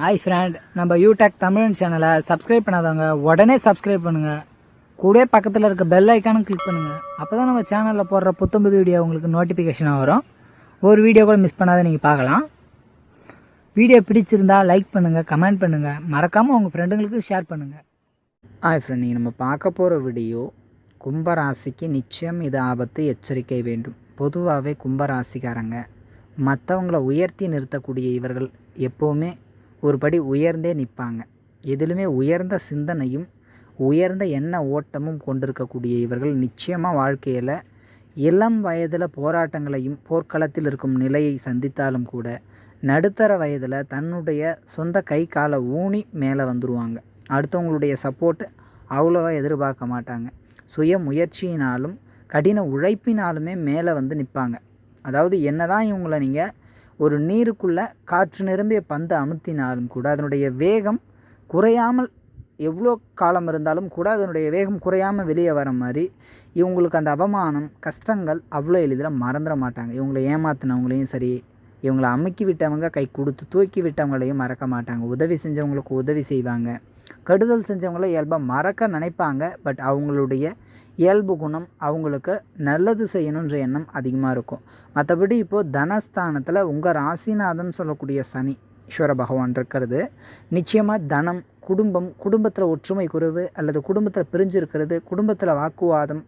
Hi friend நம்ம யூடெக் தமிழ் சேனலை subscribe பண்ணாதவங்க உடனே சப்ஸ்கிரைப் பண்ணுங்க. கூட பக்கத்தில் இருக்க பெல் ஐக்கானும் கிளிக் பண்ணுங்க. அப்பதான் நம்ம சேனலில் போடுற புத்தம்புது வீடியோ உங்களுக்கு நோட்டிஃபிகேஷனாக வரும். ஒரு வீடியோ கூட மிஸ் பண்ணாத நீங்கள் பார்க்கலாம். வீடியோ பிடிச்சிருந்தா லைக் பண்ணுங்கள் கமெண்ட் பண்ணுங்கள் மறக்காமல் உங்கள் ஃப்ரெண்டுங்களுக்கு ஷேர் பண்ணுங்கள் ஹாய் ஃப்ரெண்ட் நீங்கள் நம்ம பார்க்க போகிற வீடியோ கும்பராசிக்கு நிச்சயம் இது ஆபத்து எச்சரிக்கை வேண்டும். பொதுவாகவே கும்பராசிக்காரங்க. மற்றவங்களை உயர்த்தி நிறுத்தக்கூடிய இவர்கள் எப்போவுமே ஒரு படி உயர்ந்தே நிற்பாங்க. எதிலுமே உயர்ந்த சிந்தனையும் உயர்ந்த எண்ண ஓட்டமும் கொண்டிருக்கக்கூடிய இவர்கள் நிச்சயமாக வாழ்க்கையில் இளம் வயதில் போராட்டங்களையும் போர்க்களத்தில் இருக்கும் நிலையை சந்தித்தாலும் கூட நடுத்தர வயதில் தன்னுடைய சொந்த கை காலை ஊனி மேலே வந்துடுவாங்க அடுத்தவங்களுடைய சப்போர்ட் அவ்வளோவா எதிர்பார்க்க மாட்டாங்க. சுய முயற்சியினாலும் கடின உழைப்பினாலுமே மேலே வந்து நிற்பாங்க. அதாவது என்ன தான் இவங்களை நீங்கள் ஒரு நீருக்குள்ளே காற்று நிரம்பிய பந்து அமுத்தினாலும் கூட அதனுடைய வேகம் குறையாமல் எவ்வளோ காலம் இருந்தாலும் கூட அதனுடைய வேகம் குறையாமல் வெளியே வர மாதிரி இவங்களுக்கு அந்த அவமானம் கஷ்டங்கள் அவ்வளோ எளிதில் மறந்துட மாட்டாங்க. இவங்களை ஏமாத்தினவங்களையும் சரி இவங்களை அமுக்கி விட்டவங்க கை கொடுத்து தூக்கி விட்டவங்களையும் மறக்க மாட்டாங்க. உதவி செஞ்சவங்களுக்கு உதவி செய்வாங்க. கெடுதல் செஞ்சவங்கள இயல்பாக மறக்க நினைப்பாங்க. பட் அவங்களுடைய இயல்பு குணம் அவங்களுக்கு நல்லது செய்யணுன்ற எண்ணம் அதிகமாக இருக்கும். மற்றபடி இப்போது தனஸ்தானத்தில் உங்கள் ராசிநாதன் சொல்லக்கூடிய சனி ஈஸ்வர பகவான் இருக்கிறது. நிச்சயமாக தனம் குடும்பம் குடும்பத்தில் ஒற்றுமை குறைவு அல்லது குடும்பத்தில் பிரிஞ்சு இருக்கிறது குடும்பத்தில் வாக்குவாதம்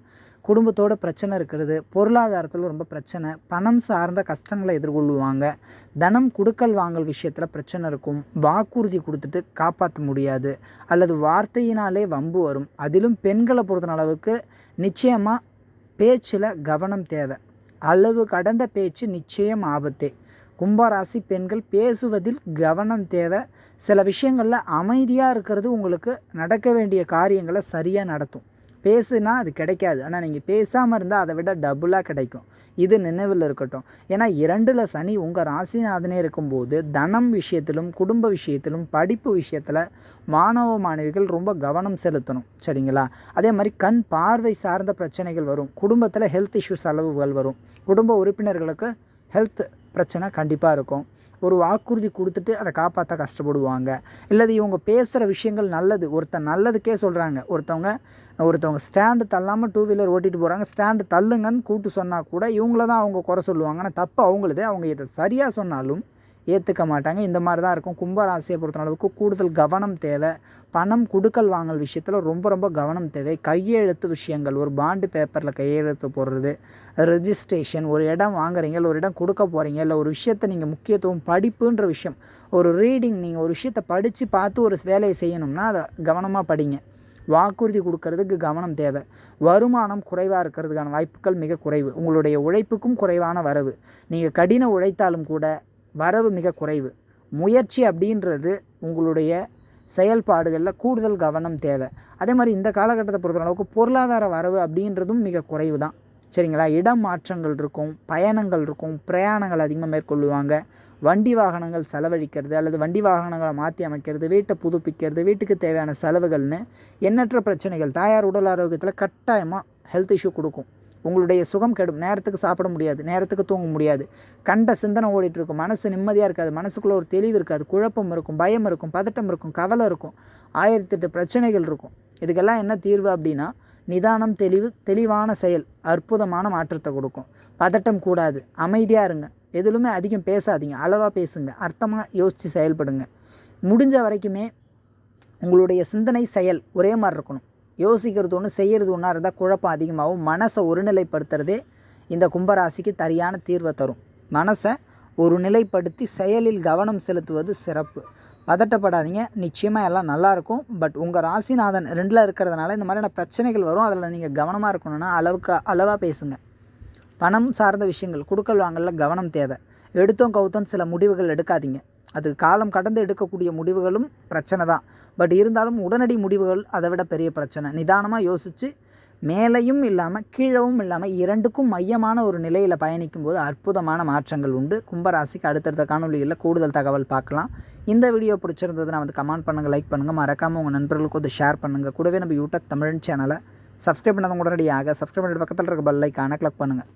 குடும்பத்தோட பிரச்சனை இருக்கிறது பொருளாதாரத்தில் ரொம்ப பிரச்சனை பணம் சார்ந்த கஷ்டங்களை எதிர்கொள்ளுவாங்க தனம் கொடுக்கல் வாங்கல் விஷயத்தில் பிரச்சனை இருக்கும். வாக்குறுதி கொடுத்துட்டு காப்பாற்ற முடியாது. அல்லது வார்த்தையினாலே வம்பு வரும். அதிலும் பெண்களை பொறுத்தன அளவுக்கு நிச்சயமாக பேச்சில் கவனம் தேவை. அளவு கடந்த பேச்சு நிச்சயம் ஆபத்தே. கும்பராசி பெண்கள் பேசுவதில் கவனம் தேவை. சில விஷயங்களில் அமைதியாக இருக்கிறது உங்களுக்கு நடக்க வேண்டிய காரியங்களை சரியாக நடத்தும். பேசுனா அது கிடைக்காது. ஆனால் நீங்கள் பேசாமல் இருந்தால் அதை விட டபுளாக கிடைக்கும். இது நினைவில் இருக்கட்டும். ஏன்னா இரண்டில் சனி உங்கள் ராசிநாதனே இருக்கும்போது தனம் விஷயத்திலும் குடும்ப விஷயத்திலும் படிப்பு விஷயத்தில் மாணவ மாணவிகள் ரொம்ப கவனம் செலுத்தணும். சரிங்களா? அதே மாதிரி கண் பார்வை சார்ந்த பிரச்சனைகள் வரும். குடும்பத்தில் ஹெல்த் இஷ்யூஸ் அளவுகள் வரும். குடும்ப உறுப்பினர்களுக்கு ஹெல்த் பிரச்சனை கண்டிப்பாக இருக்கும். ஒரு வாக்குறுதி கொடுத்துட்டு அதை காப்பாற்ற கஷ்டப்படுவாங்க. இல்லது இவங்க பேசுகிற விஷயங்கள் நல்லது. ஒருத்தன் நல்லதுக்கே சொல்கிறாங்க ஒருத்தவங்க ஒருத்தவங்க ஸ்டாண்டு தள்ளாமல் டூ வீலர் ஓட்டிகிட்டு போகிறாங்க ஸ்டாண்டு தள்ளுங்கன்னு கூப்பிட்டு சொன்னால் கூட இவங்கள தான் அவங்க குறை சொல்லுவாங்க. ஆனால் தப்பு அவங்களுது. அவங்க இதை சரியாக சொன்னாலும் ஏற்றுக்க மாட்டாங்க. இந்த மாதிரி தான் இருக்கும். கும்பராசியை பொறுத்த அளவுக்கு கூடுதல் கவனம் தேவை. பணம் கொடுக்கல் வாங்கல் விஷயத்தில் ரொம்ப ரொம்ப கவனம் தேவை. கையெழுத்து விஷயங்கள் ஒரு பாண்டு பேப்பரில் கையெழுத்து போடுறது ரெஜிஸ்ட்ரேஷன் ஒரு இடம் வாங்குறீங்க இல்லை ஒரு இடம் கொடுக்க போகிறீங்க இல்லை ஒரு விஷயத்தை நீங்கள் முக்கியத்துவம் படிப்புன்ற விஷயம் ஒரு ரீடிங் நீங்கள் ஒரு விஷயத்தை படித்து பார்த்து ஒரு வேலையை செய்யணும்னா அதை கவனமாக படிங்க. வாக்குறுதி கொடுக்கறதுக்கு கவனம் தேவை. வருமானம் குறைவாக இருக்கிறதுக்கான வாய்ப்புகள் மிக குறைவு. உங்களுடைய உழைப்புக்கும் குறைவான வரவு. நீங்கள் கடின உழைத்தாலும் கூட வரவு மிக குறைவு. முயற்சி அப்படின்றது உங்களுடைய செயல்பாடுகளில் கூடுதல் கவனம் தேவை. அதே மாதிரி இந்த காலகட்டத்தை பொறுத்த அளவுக்கு பொருளாதார வரவு அப்படின்றதும் மிக குறைவு தான் சரிங்களா? இடம் மாற்றங்கள் இருக்கும் பயணங்கள் இருக்கும் பிரயாணங்கள் அதிகமாக மேற்கொள்ளுவாங்க. வண்டி வாகனங்கள் செலவழிக்கிறது அல்லது வண்டி வாகனங்களை மாற்றி அமைக்கிறது வீட்டை புதுப்பிக்கிறது வீட்டுக்கு தேவையான செலவுகள்னு எண்ணற்ற பிரச்சனைகள் தாயார் உடல் ஆரோக்கியத்தில் கட்டாயமாக ஹெல்த் இஷ்யூ கொடுக்கும். உங்களுடைய சுகம் கெடும். நேரத்துக்கு சாப்பிட முடியாது. நேரத்துக்கு தூங்க முடியாது. கண்ட சிந்தனை ஓடிட்டு இருக்கும் மனசு நிம்மதியாக இருக்காது. மனசுக்குள்ளே ஒரு தெளிவு இருக்காது. குழப்பம் இருக்கும். பயம் இருக்கும். பதட்டம் இருக்கும். கவலை இருக்கும். ஆயிரத்தெட்டு பிரச்சனைகள் இருக்கும். இதுக்கெல்லாம் என்ன தீர்வு அப்படின்னா நிதானம் தெளிவு தெளிவான செயல் அற்புதமான மாற்றத்தை கொடுக்கும். பதட்டம் கூடாது. அமைதியாக இருங்க. எதுலுமே அதிகம் பேசாதீங்க. அளவாக பேசுங்க. அர்த்தமாக யோசித்து செயல்படுங்க. முடிஞ்ச வரைக்குமே உங்களுடைய சிந்தனை செயல் ஒரே மாதிரி இருக்கணும். யோசிக்கிறது ஒன்று செய்கிறது ஒன்றா இருந்தால் குழப்பம் அதிகமாகும். மனசை ஒருநிலைப்படுத்துறதே இந்த கும்பராசிக்கு சரியான தீர்வை தரும். மனசை ஒரு நிலைப்படுத்தி செயலில் கவனம் செலுத்துவது சிறப்பு. பதட்டப்படாதீங்க. நிச்சயமாக எல்லாம் நல்லாயிருக்கும் பட் உங்கள் ராசிநாதன் ரெண்டில் இருக்கிறதுனால இந்த மாதிரியான பிரச்சனைகள் வரும். அதில் நீங்கள் கவனமாக இருக்கணும்னா அளவுக்கு அளவாக பேசுங்க. பணம் சார்ந்த விஷயங்கள் கொடுக்கல் வாங்கல கவனம் தேவை. எடுத்தோம் கவுத்தோம் சில முடிவுகள் எடுக்காதீங்க. அது காலம் கடந்து எடுக்கக்கூடிய முடிவுகளும் பிரச்சனை தான். பட் இருந்தாலும் உடனடி முடிவுகள் அதை விட பெரிய பிரச்சனை. நிதானமாக யோசித்து மேலையும் இல்லாமல் கீழவும் இல்லாமல் இரண்டுக்கும் மையமான ஒரு நிலையில் பயணிக்கும் போது அற்புதமான மாற்றங்கள் உண்டு. கும்பராசிக்கு அடுத்தடுத்த காணொலிகளில் கூடுதல் தகவல் பார்க்கலாம். இந்த வீடியோ பிடிச்சிருந்ததுன்னா வந்து கமெண்ட் பண்ணுங்கள் லைக் பண்ணுங்கள் மறக்காமல் உங்கள் நண்பர்களுக்கு வந்து ஷேர் பண்ணுங்கள் கூடவே நம்ம யூடியூப் தமிழ் சேனலை சப்ஸ்கிரைப் பண்ணதும் உடனடியாக சப்ஸ்கிரைப் பண்ணிட்டு பக்கத்தில் இருக்க பெல் ஐக்கானை கிளிக் பண்ணுங்கள்